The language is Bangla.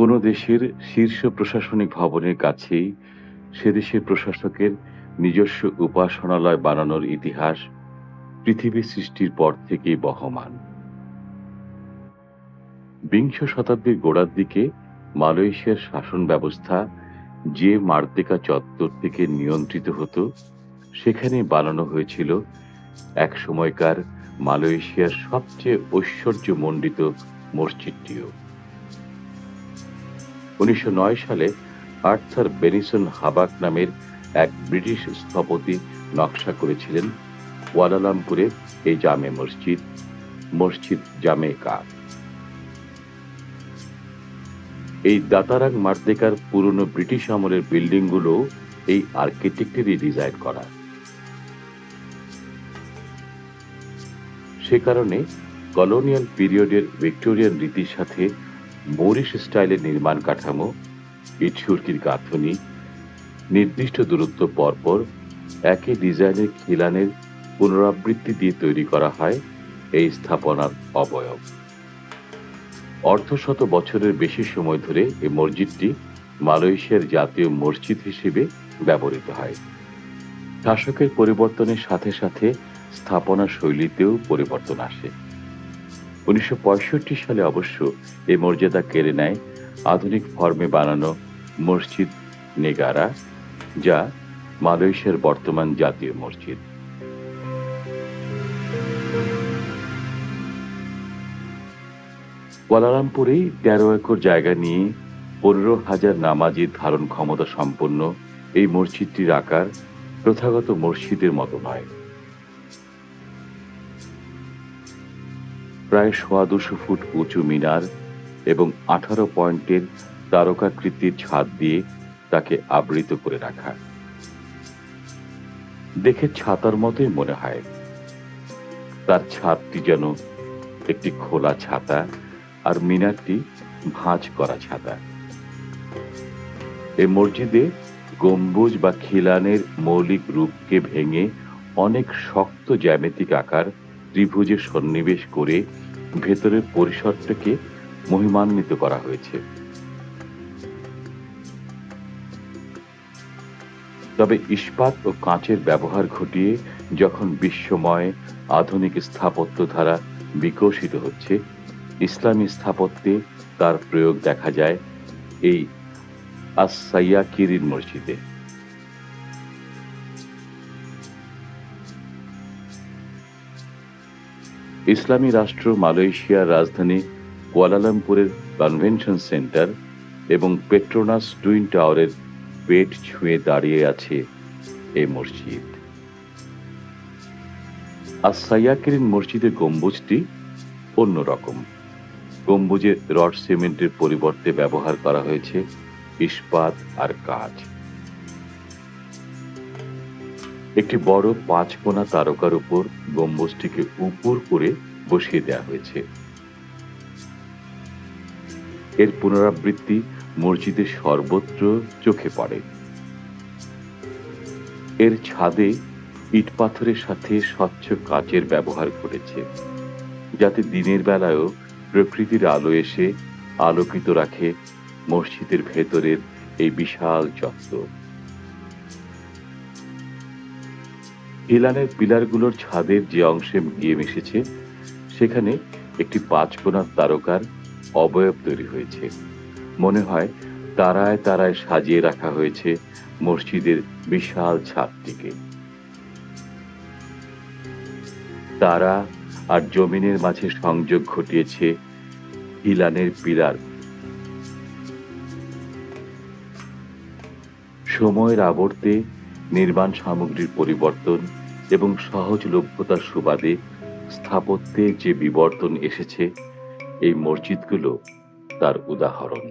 কোনো দেশের শীর্ষ প্রশাসনিক ভবনের কাছেই সে দেশের প্রশাসকের নিজস্ব উপাসনালয় বানানোর ইতিহাস পৃথিবী সৃষ্টির পর থেকেই বহমান। বিংশ শতাব্দীর গোড়ার দিকে মালয়েশিয়ার শাসন ব্যবস্থা যে মার্দেকা চত্বর থেকে নিয়ন্ত্রিত হতো, সেখানে বানানো হয়েছিল এক সময়কার মালয়েশিয়ার সবচেয়ে ঐশ্বর্যমণ্ডিত মসজিদটিও। উনিশশো নয় সালে আর্থার বেনিসন হাবাক নামের এক ব্রিটিশ স্থপতি নকশা করেছিলেন কুয়ালালামপুরের এই জামে মসজিদ মসজিদ জামে কা এই দাতারাং মার্দেকার পুরনো ব্রিটিশ আমলের বিল্ডিংগুলো এই আর্কিটেক্টেরই ডিজাইন করা। সে কারণে কলোনিয়াল পিরিয়ডের ভিক্টোরিয়ান রীতির সাথে মরিশ স্টাইলের নির্মাণ কাঠামো, ইট সুরকির গাঁথনি, নির্দিষ্ট দূরত্ব পরপর একই ডিজাইনের খিলানের পুনরাবৃত্তি দিয়ে তৈরি করা হয় এই স্থাপনার অবয়ব। অর্ধশত বছরের বেশি সময় ধরে এই মসজিদটি মালয়েশিয়ার জাতীয় মসজিদ হিসেবে ব্যবহৃত হয়। শাসকের পরিবর্তনের সাথে সাথে স্থাপনা শৈলীতেও পরিবর্তন আসে। উনিশশো পঁয়ষট্টি সালে অবশ্য এই মর্যাদা কেড়ে নেয় আধুনিক ফর্মে বানানো মসজিদ নেগারা, যা মালয়েশিয়ার বর্তমান জাতীয় মসজিদ। কুয়ালালামপুরেই তেরো একর জায়গা নিয়ে পনেরো হাজার নামাজি ধারণ ক্ষমতা সম্পন্ন এই মসজিদটির আকার প্রথাগত মসজিদের মতো নয়। প্রায় সোয়া দুশো ফুট উঁচু মিনার এবং আঠারো পয়েন্টের তারকাকৃতির ছাদ দিয়ে তাকে আবৃত করে রাখা। দেখে ছাতার মতোই মনে হয়। তার ছাদটি যেন একটি খোলা ছাতা আর মিনারটি ভাঁজ করা ছাতা। এই মসজিদে গম্বুজ বা খিলানের মৌলিক রূপকে ভেঙে অনেক শক্ত জ্যামিতিক আকার ত্রিভুজে সন্নিবেশ করে ভেতরের পরিসরটাকে মহিমান্বিত করা হয়েছে। তবে ইস্পাত ও কাঁচের ব্যবহার ঘটিয়ে যখন বিশ্বময় আধুনিক স্থাপত্য ধারা বিকশিত হচ্ছে, ইসলামী স্থাপত্যে তার প্রয়োগ দেখা যায় এই আসাইয়াকিরিন মসজিদে। ইসলামী রাষ্ট্র মালয়েশিয়ার রাজধানী কুয়ালালামপুরের কনভেনশন সেন্টার এবং পেট্রোনাস টুইন টাওয়ারের পেট ছুঁয়ে দাঁড়িয়ে আছে এই মসজিদ। আর সাইয়াকিরিন মসজিদের গম্বুজটি অন্যরকম। গম্বুজে রড সিমেন্টের পরিবর্তে ব্যবহার করা হয়েছে ইস্পাত আর কাজ একটি বড় পাঁচ কোনা তারকার উপর গম্বুজটিকে উপর করে বসিয়ে দেওয়া হয়েছে। এর পুনরাবৃত্তি মসজিদের সর্বত্র চোখে পড়ে। এর ছাদে ইট পাথরের সাথে স্বচ্ছ কাচের ব্যবহার করেছে যাতে দিনের বেলায়ও প্রকৃতির আলো এসে আলোকিত রাখে মসজিদের ভেতরের এই বিশাল চত্বর। হিলানের পিলারগুলোর ছাদের যে অংশে গিয়ে মিশেছে, সেখানে একটি পাঁচ কোনার তারকার অবয়ব তৈরি হয়েছে। মনে হয় তারায় তারায় সাজিয়ে রাখা হয়েছে মসজিদের বিশাল ছাদটিকে। তারা আর জমিনের মাঝে সংযোগ ঘটিয়েছে হিলানের পিলার সময়ের আবর্তে নির্মাণ সামগ্রীর পরিবর্তন এবং সহজলভ্যতার সুবাদে স্থাপত্যে যে বিবর্তন এসেছে এই মসজিদগুলো তার উদাহরণ।